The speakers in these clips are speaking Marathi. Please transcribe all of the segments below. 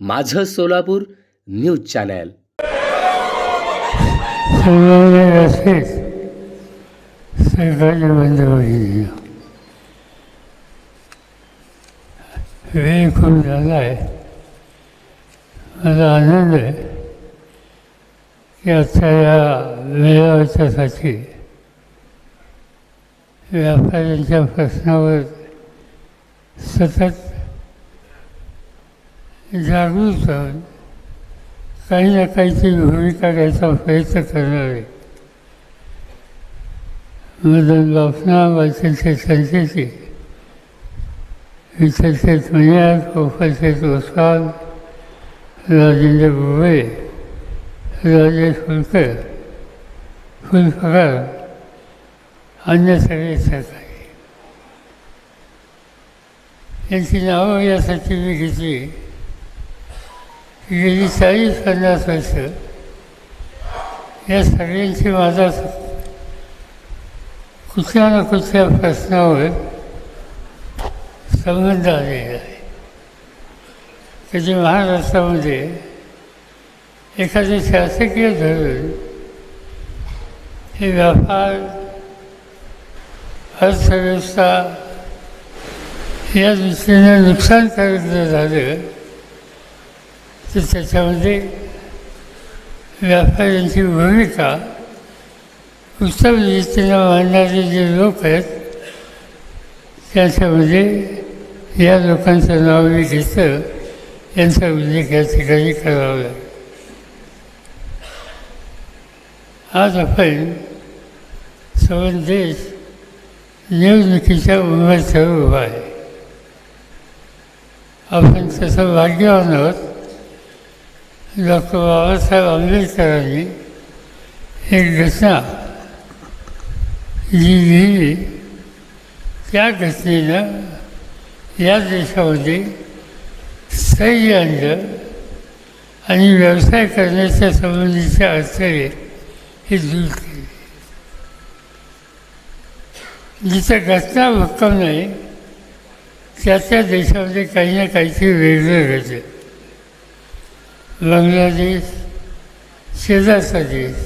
माझं सोलापूर न्यूज चॅनल. वेळ खूप झाला आहे. मला आनंद आहे. की आजच्या या मेळाव्याच्यासाठी व्यापाऱ्यांच्या प्रश्नावर सतत जागृत राहून काही ना काहीची भूमिका घ्यायचा प्रयत्न करणार. आहे मदन बापना वाचनचे संचेती विचारशेत मनियार प्रोफेसर गोस्वाल राजेंद्र गोवे राजेश फुलकर फुलफकार अन्य सगळे सहकारी. यांची नावं यासाठी मी घेतली. गेली चाळीस पन्नास वर्ष या सगळ्यांची माझा कुठल्या ना कुठल्या प्रश्नावर संबंध आलेला आहे कधी महाराष्ट्रामध्ये एखादे शासकीय धोरण हे व्यापार अर्थव्यवस्था या दृष्टीने नुकसानकारक जर झालं की त्याच्यामध्ये व्यापाऱ्यांची भूमिका उत्तम रीतीनं मांडणारे जे लोक आहेत त्याच्यामध्ये या लोकांचं नाव मी घेतलं यांचा उल्लेख या ठिकाणी करावा. लागेल आज आपण संबंध देश निवडणुकीच्या उमेदवार उभा आहे. आपण तसं भाग्यवान आहोत. डॉक्टर बाबासाहेब आंबेडकरांनी एक घटना जी लिहिली. त्या घटनेनं या देशामध्ये स्थैर्य आणलं आणि व्यवसाय करण्याच्या संबंधीच्या अडचणी हे दूर केले. जिथं घटना भक्कम नाही त्या त्या देशामध्ये काही ना काहीतरी वेगळं घडलं. बांगलादेश शेजारचा देश.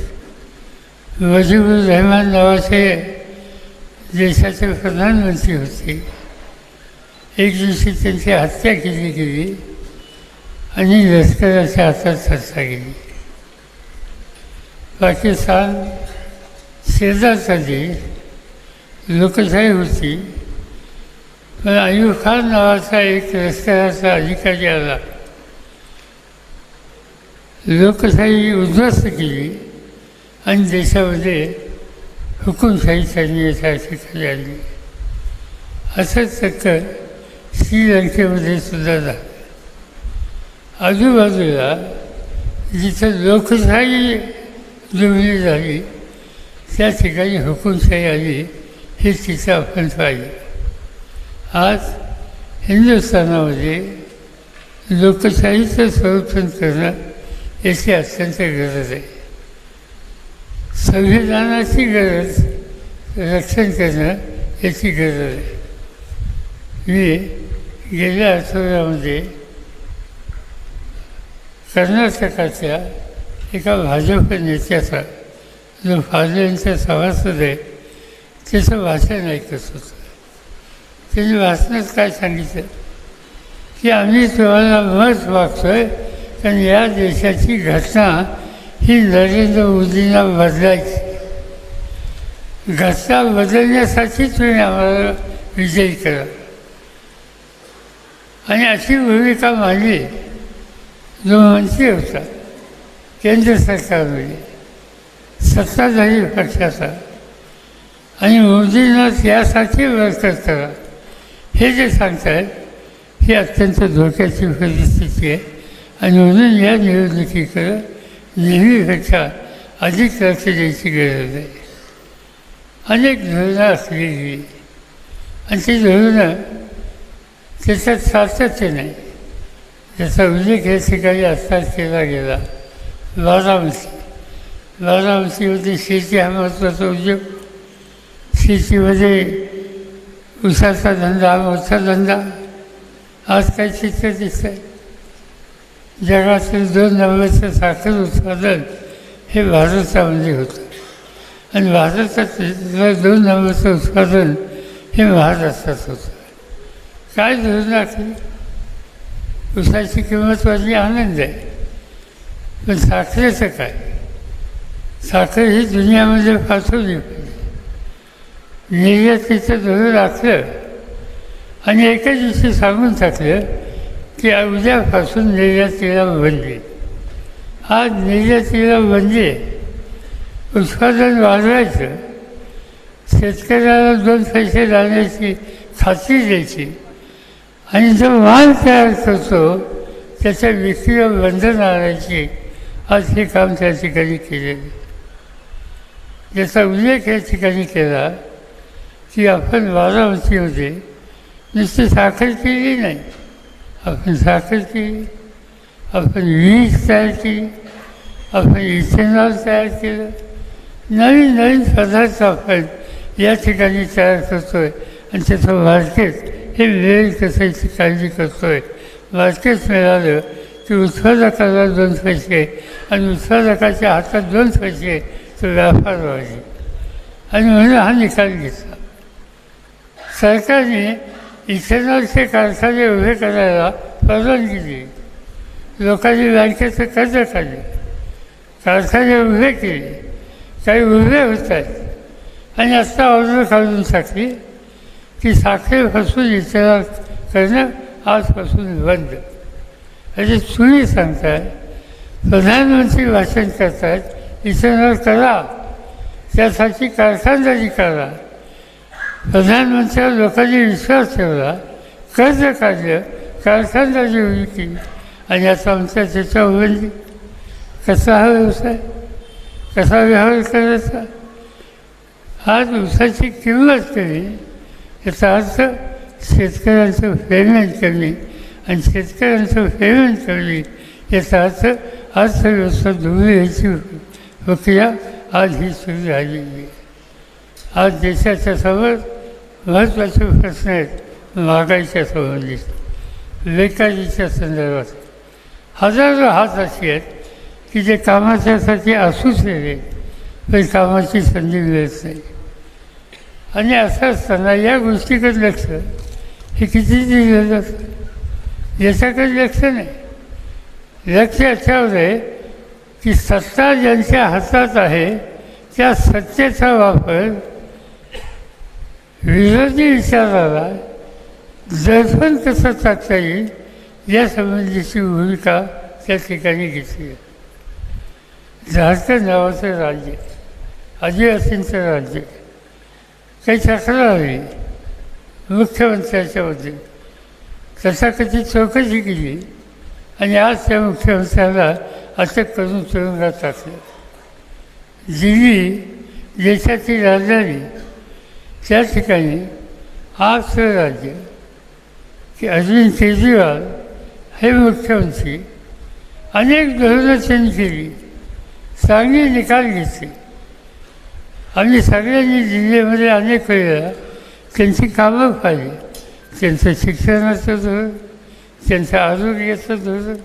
वजीबुर रहमान नावाचे देशाचे प्रधानमंत्री होते. एक दिवशी त्यांची हत्या केली गेली आणि लष्कराच्या हातात चर्चा गेली. पाकिस्तान शेजारचा देश. लोकशाही होती. पण अयूब खान नावाचा एक लष्कराचा अधिकारी आला. लोकशाही उद्ध्वस्त केली आणि देशामध्ये हुकुमशाही करण्याची ठिकाणी आली असंच चक्कर श्रीलंकेमध्ये सुद्धा झालं. आजूबाजूला जिथं लोकशाही जुळली झाली त्या ठिकाणी हुकुमशाही आली हे तिथं आपण पाहिजे आज हिंदुस्थानामध्ये लोकशाहीचं संरक्षण करणं याची अत्यंत गरज आहे. संविधानाची गरज रक्षण करणं याची गरज आहे. मी गेल्या आठवड्यामध्ये कर्नाटकाच्या एका भाजप नेत्याचा जो फाजल्यांचा सभासद आहे त्याचं भाषण ऐकत होतं. त्यांनी भाषणात काय सांगितलं? की आम्ही तुम्हाला मत आहे कारण या देशाची घटना ही नरेंद्र मोदींना बदलायची. घटना बदलण्यासाठी तुम्ही आम्हाला विजयी करा आणि अशी भूमिका मांडली जो मंत्री होता केंद्र सरकारमध्ये सत्ताधारी पक्षाचा. आणि मोदींना त्यासाठी बरकत करा. हे जे सांगतायत ही अत्यंत धोक्याची परिस्थिती आहे. आणि म्हणून या निवडणुकीकडं नेहमीपेक्षा अधिक लक्ष द्यायची गरज आहे. अनेक धोरणं असलेली आणि ती धोरणं त्याच्यात सातत्य नाही. त्याचा उल्लेख या ठिकाणी आत्ताच केला गेला बारामती. बारामतीमध्ये शेती हा महत्त्वाचा उद्योग. शेतीमध्ये ऊसाचा धंदा हा मोठा धंदा. आज काही चित्र दिसतं आहे जगातील दोन नंबरचं साखर उत्पादन हे भारतामध्ये होतं. आणि भारतातील दोन नंबरचं उत्पादन हे महाराष्ट्रात होतं. काय धोरण आखली उसाची किंमत वाढली आनंद आहे. पण साखरेचं काय? साखर ही दुनियामध्ये पाठवली पाहिजे निर्यातीचं धोरण आखलं आणि एका दिवशी सांगून टाकलं की उद्यापासून निर्यातीला बंदी आज निर्यातीला बंदी उत्पादन वाढवायचं शेतकऱ्याला दोन पैसे लावण्याची खात्री द्यायची आणि जो माल तयार करतो त्याच्या विक्रीवर बंधन आणायची आज हे काम त्या ठिकाणी केलेलं ज्याचा उल्लेख या ठिकाणी केला की आपण बारामतीमध्ये नुसती साखर केली नाही. आपण साखर केली आपण वीज तयार केली आपण इथेनॉल तयार केलं नवीन नवीन पदार्थ आपण या ठिकाणी तयार करतो आहे आणि त्याचं मार्केट हे मिळेल कसं याची काळजी करतो आहे मार्केट मिळालं की उत्पादकाला दोन पैसे आणि उत्पादकाच्या हातात दोन पैसे तो व्यापार व्हायचे. आणि म्हणून हा निकाल घेतला. सरकारने इथेनॉलचे कारखाने उभे करायला परवानगी दिली. लोकांनी बँकेचं कर्ज काढले. कारखाने उभे केले. काही उभे होत आहेत आणि आत्ता ऑर्डर काढून टाकली की साखरेपासून इथेनॉल करणं आजपासून बंद. असे तुम्ही सांगताय प्रधानमंत्री भाषण करतायत इथेनॉल करा. त्यासाठी कारखानदारी करा. प्रधानमंत्र्यावर लोकांनी विश्वास ठेवला कर्ज काढलं कारखानदारी उभी केली. आणि आता आमच्या त्याच्यावर बंदी कसा हा व्यवसाय? कसा व्यवहार करायचा? आज ऊसाची किंमत कमी याचा अर्थ शेतकऱ्यांचं पेमेंट कमी आणि शेतकऱ्यांचं पेमेंट कमी याचा अर्थ अर्थव्यवस्था धुळी यायची प्रक्रिया आज ही सुरू झालेली आहे. आज देशाच्या समोर महत्त्वाचे प्रश्न आहेत महागाईच्या संबंधित बेकारीच्या संदर्भात. हजारो हात असे आहेत की जे कामाच्यासाठी असूच नाही पण कामाची संधी मिळत नाही. आणि असं असताना या गोष्टीकडे लक्ष हे किती दिलं जातं याच्याकडे लक्ष नाही. लक्ष याच्यावर आहे की सत्ता ज्यांच्या हातात आहे त्या सत्तेचा वापर विरोधी विचाराला जरफन कसं टाकता येईल या संबंधीची भूमिका त्या ठिकाणी घेतली आहे. झारखंड नावाचं राज्य आदिवासींचं राज्य काही तक्रार आली मुख्यमंत्र्याच्याबद्दल तथाकथित चौकशी केली आणि आज त्या मुख्यमंत्र्याला अटक करून तुरुंगात टाकलं. दिल्ली देशाची राजधानी त्या ठिकाणी आजचं राज्य की अरविंद केजरीवाल हे मुख्यमंत्री अनेक धोरणं त्यांनी केली चांगले निकाल घेतले. आम्ही सगळ्यांनी जिल्ह्यामध्ये अनेक वेळेला त्यांची कामं पाहिली. त्यांचं शिक्षणाचं धोरण त्यांचं आरोग्याचं धोरण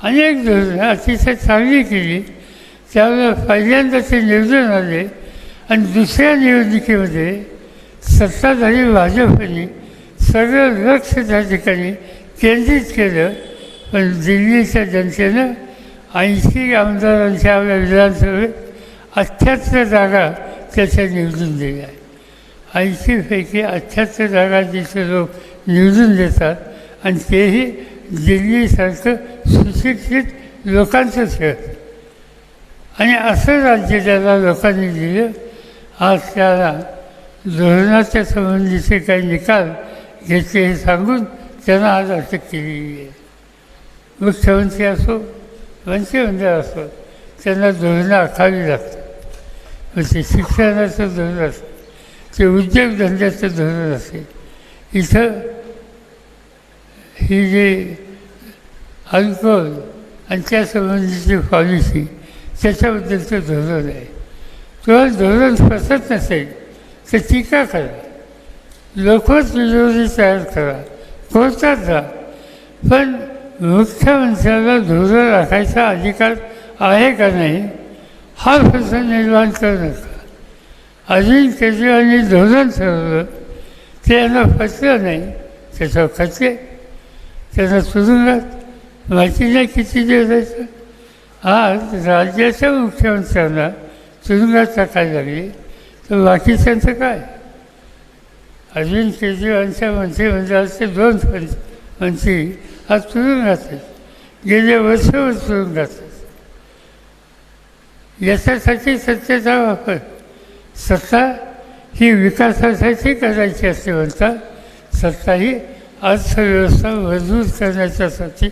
अनेक धोरणं अतिशय चांगली केली. त्यावेळेला पहिल्यांदा ते निवडून आले आणि दुसऱ्या निवडणुकीमध्ये सत्ताधारी भाजपने सगळं लक्ष त्या ठिकाणी केंद्रित केलं पण दिल्लीच्या जनतेनं ऐंशी आमदारांच्या आपल्या विधानसभेत अठ्ठ्याहत्तर जागा त्याच्या निवडून दिल्या. ऐंशीपैकी अठ्ठ्याहत्तर जागा जिथे लोक निवडून देतात आणि तेही दिल्लीसारखं सुशिक्षित लोकांचं शहर आणि असं राज्य ज्याला लोकांनी दिलं आज त्याला धोरणाच्या संबंधीचे काही निकाल घेतले हे सांगून त्यांना आज अटक केलेली आहे. मुख्यमंत्री असो मंत्रिमंडळ असो त्यांना धोरणं आखावी लागतात. मग ते शिक्षणाचं धोरण असेल ते उद्योगधंद्याचं धोरण असेल इथं ही जे अल्कोहोल आणि त्यासंबंधीची पॉलिसी त्याच्याबद्दलचं धोरण आहे. किंवा धोरण फसत नसेल तर टीका करा. लोकच विरोधी तयार करा. कोर्टात जा. पण मुख्यमंत्र्याला धोरण राखायचा अधिकार आहे का नाही हा प्रश्न निर्माण करू नका. अरविंद केजरीवालने धोरण ठरवलं ते यांना पचलं नाही त्याच्यावर खचले त्यांना तुरुंगात माहिती नाही किती दिवसाचं आज राज्याच्या मुख्यमंत्र्यांना तुरुंगात टाकायला लागली. तर बाकीच्यांचं काय? अरविंद केजरीवालच्या मंत्रिमंडळाचे दोन मंत्री मंत्री आज तुरुंगात आहेत गेले वर्षभर तुरुंगात आहेत याच्यासाठी सत्तेचा वापर. सत्ता ही विकासासाठी करायची असते म्हणतात सत्ता ही अर्थव्यवस्था मजबूत करण्याच्यासाठी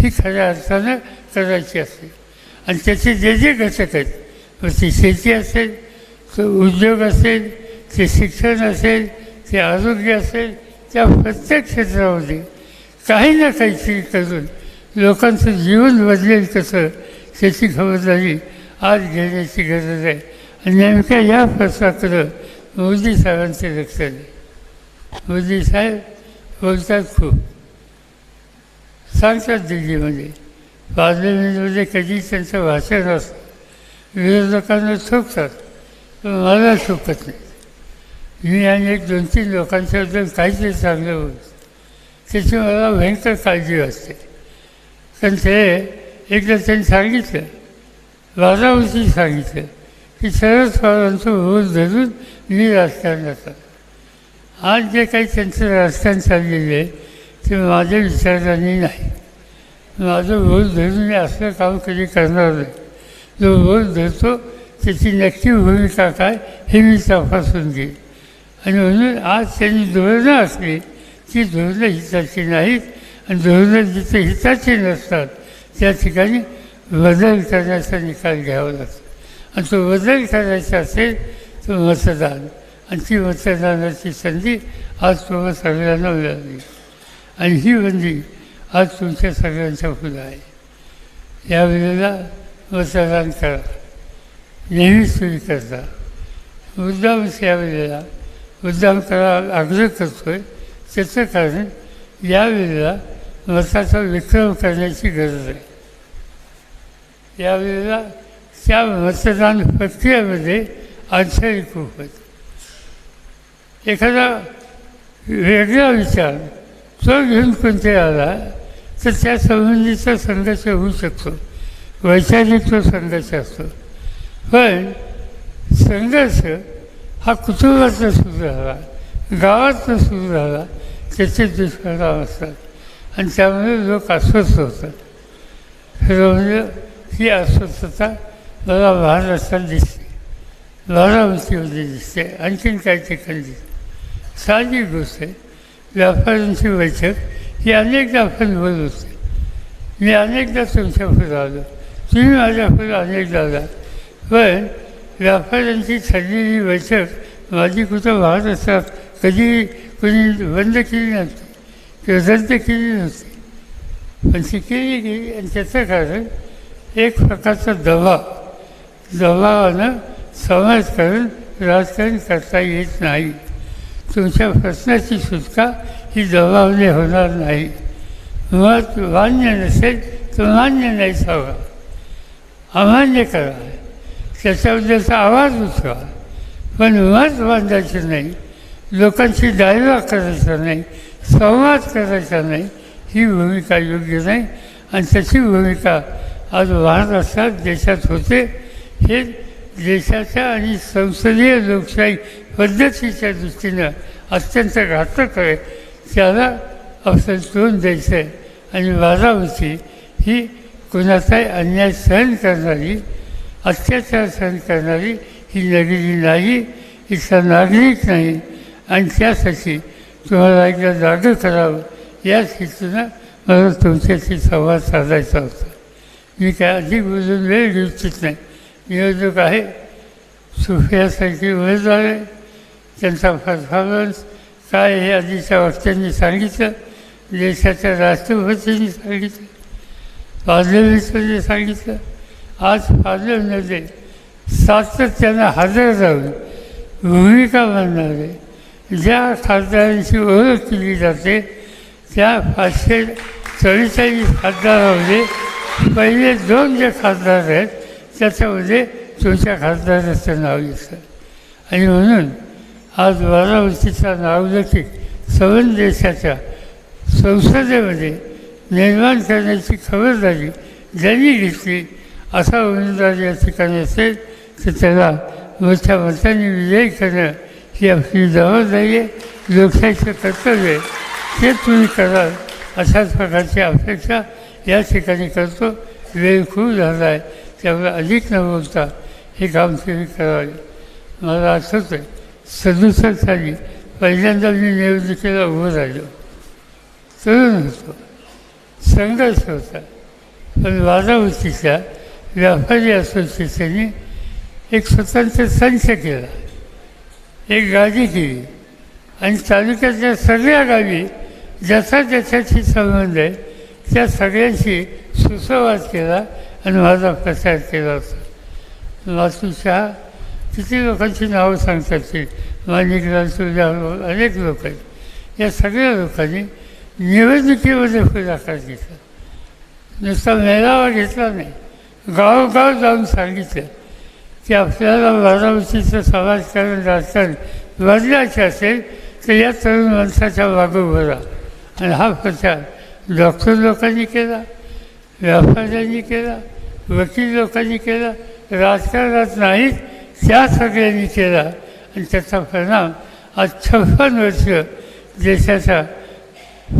ही खऱ्या अर्थानं करायची असते. आणि त्याचे जे जे घटक आहेत मग ती शेती असेल तो उद्योग असेल ते शिक्षण असेल ते आरोग्य असेल त्या प्रत्येक क्षेत्रामध्ये काही ना काहीतरी करून लोकांचं जीवन बदलेल कसं त्याची खबरदारी आज घेण्याची गरज आहे. आणि नेमक्या या प्रश्नाकडं मोदी साहेबांचे लक्ष आहे. मोदी साहेब बोलतात खूप. सांगतात दिल्लीमध्ये. पार्लमेंटमध्ये कधी त्यांचं भाषण असतं. विरोधकांना ठोकतात मला चुकत नाही. मी आणि एक दोन तीन लोकांच्याबद्दल काहीतरी चांगलं बोलतो. त्याची मला भयंकर काळजी वाटते. कारण ते एकदा त्यांनी सांगितलं बारामती सांगितलं की शरद पवारांचं भूल धरून मी राजकारण आलो. आज जे काही त्यांचं राजकारण चाललेलं आहे ते माझ्या विचारांनी नाही. माझं भूल धरून मी असलं काम कधी करणार नाही. जो भूल धरतो त्याची नक्की भूमिका काय हे मी तपासून घेईन. आणि म्हणून आज त्यांनी धोरणं असली ती धोरणं हिताची नाहीत आणि धोरणं जिथे हिताची नसतात त्या ठिकाणी बदल करण्याचा निकाल घ्यावा लागतो. आणि तो बदल करायचा असेल तर मतदान. आणि ती मतदानाची संधी आज तुम्हाला सगळ्यांना मिळाली. आणि ही बंदी आज तुमच्या सगळ्यांच्या पुढं आहे. यावेळेला मतदान करा. नेहमी तुम्ही करता। मुद्दामच यावेळेला मुद्दाम करा आग्रह करतो आहे त्याचं कारण यावेळेला मताचा विक्रम करण्याची गरज आहे यावेळेला त्या मतदान प्रक्रियेमध्ये अडचणी खूप आहेत एखादा वेगळा विचार तो घेऊन कोणते आला तर त्या संबंधीचा संघर्ष होऊ शकतो वैचारिक तो संघर्ष हो असतो पण संघर्ष हा कुटुंबाचा सुरू झाला. गावातनं सुरू झाला. त्याचे दुष्परिणाम असतात. आणि त्यामुळे लोक अस्वस्थ होतात. खरं म्हणजे ही अस्वस्थता मला महाराष्ट्रात दिसते. बारामतीमध्ये दिसते. आणखीन काही ठिकाणी दिसते. साधी गोष्ट आहे. व्यापाऱ्यांची बैठक ही अनेकदा आपण बोलवते मी अनेकदा तुमच्यापुढे आलो. तुम्ही माझ्या पुढे अनेकदा आला पण व्यापाऱ्यांची ठरलेली बैठक माझी कुठं वाहत असतात. कधी कोणी बंद केली नव्हती किंवा रद्द केली नव्हती पण ती केली गेली आणि त्याचं कारण एक प्रकारचा दबाव. दबावानं समाजकारण राजकारण करता येत नाही. तुमच्या प्रश्नाची सुटका ही दबावने होणार नाही. मत मान्य नसेल तर मान्य नाहीच हवा अमान्य करा. त्याच्याबद्दलचा आवाज उठवा पण मत बांधायचं नाही लोकांची डायलॉग करायचा नाही संवाद करायचा नाही ही भूमिका योग्य नाही. आणि त्याची भूमिका आज महाराष्ट्रात देशात होते हे देशाच्या आणि संसदीय लोकशाही पद्धतीच्या दृष्टीनं अत्यंत घातक आहे. त्याला अवसर तोंड द्यायचं आहे आणि बारामती ही कुणाचाही अन्याय सहन करणारी अत्याचार सहन करणारी ही नगरी नाही इथला नागरिक नाही. आणि त्यासाठी तुम्हाला एकदा जागं करावं याच हेतूनं मला तुमच्याशी संवाद साधायचा होता. मी काय अधिक बोलून वेळ घेऊ इच्छित नाही. नियोजक आहे. सुफियासारखी उमेदवार आहे. त्यांचा परफॉर्मन्स काय हे आधीच्या वक्त्यांनी सांगितलं. देशाच्या राष्ट्रपतींनी सांगितलं. पार्लमेंटमध्ये सांगितलं. आज पार्लमेंटमध्ये सातत्यानं हजर राहून भूमिका मांडणारे ज्या खासदारांची ओळख केली जाते त्या पाचशे चव्वेचाळीस खासदारामध्ये पहिले दोन जे खासदार आहेत त्याच्यामध्ये तुमच्या खासदाराचं नाव येतं आणि म्हणून आज बारामतीचा नावलौकिक सवन देशाच्या संसदेमध्ये निर्माण करण्याची खबरदारी ज्यांनी घेतली असा उमेदवार या ठिकाणी असेल तर त्याला मोठ्या मताने विजयी करणं ही आपली जबाबदारी आहे. लोकशाहीचं कर्तव्य आहे. ते तुम्ही कराल अशाच प्रकारची अपेक्षा या ठिकाणी करतो. वेळ खूप झाला आहे. त्यामुळे अधिक न बोलता हे काम तुम्ही करावे. मला आठवतं आहे सदुसष्ट साली पहिल्यांदा मी निवडणुकीला उभं राहिलो. तरुण होतो. संघर्ष होता. पण बारामतीच्या व्यापारी असोसिएशनने एक स्वतंत्र संच केला. एक गाडी केली. आणि तालुक्यातल्या सगळ्या गावी ज्याचा ज्याच्याशी संबंध आहे त्या सगळ्यांशी सुसंवाद केला आणि माझा प्रचार केला होता. मातू किती लोकांची नावं सांगतात ते? माणिकलाल अनेक लोक आहेत. या सगळ्या लोकांनी निवडणुकीमध्ये पुढाकार घेतला. नुसता मेळावा घेतला नाही. गावोगाव जाऊन सांगितलं की आपल्याला बारामतीचं समाजकारण राजकारण बदलायचे असेल तर या तरुण माणसाच्या मागं उभं आणि हा प्रचार डॉक्टर लोकांनी केला व्यापाऱ्यांनी केला वकील लोकांनी केला राजकारणात नाहीत त्या सगळ्यांनी केला. आणि त्याचा परिणाम आज छप्पन वर्ष देशाच्या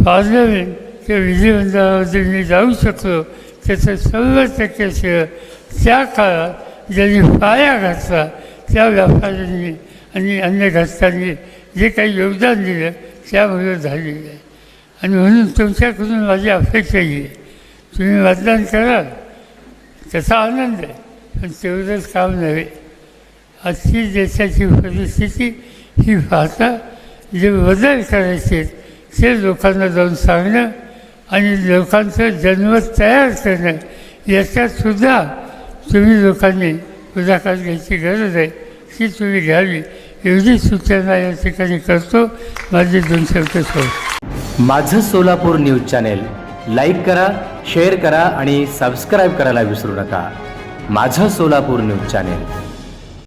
पार्लमेंट किंवा विधिमंडळामध्ये मी जाऊ शकलो त्याचं सगळं टक्के शेअर त्या काळात ज्यांनी पाया घातला त्या व्यापाऱ्यांनी आणि अन्य घटकांनी जे काही योगदान दिलं त्यामुळे झालेलं आहे आणि म्हणून तुमच्याकडून माझी अपेक्षा ही आहे. तुम्ही मतदान कराल त्याचा आनंद आहे. पण तेवढंच काम नव्हे. आजची देशाची परिस्थिती ही पाहता जे बदल करायचे ते लोकांना जाऊन सांगणं आणि लोकांचं जन्मत तयार करणं याच्यात सुद्धा तुम्ही लोकांनी पुढाकार घ्यायची गरज आहे ती तुम्ही घ्यावी. एवढी सूचना या ठिकाणी करतो. माझे दोन शब्द सोड. माझं सोलापूर न्यूज चॅनेल लाईक करा शेअर करा आणि सबस्क्राईब करायला विसरू नका. माझं सोलापूर न्यूज चॅनेल.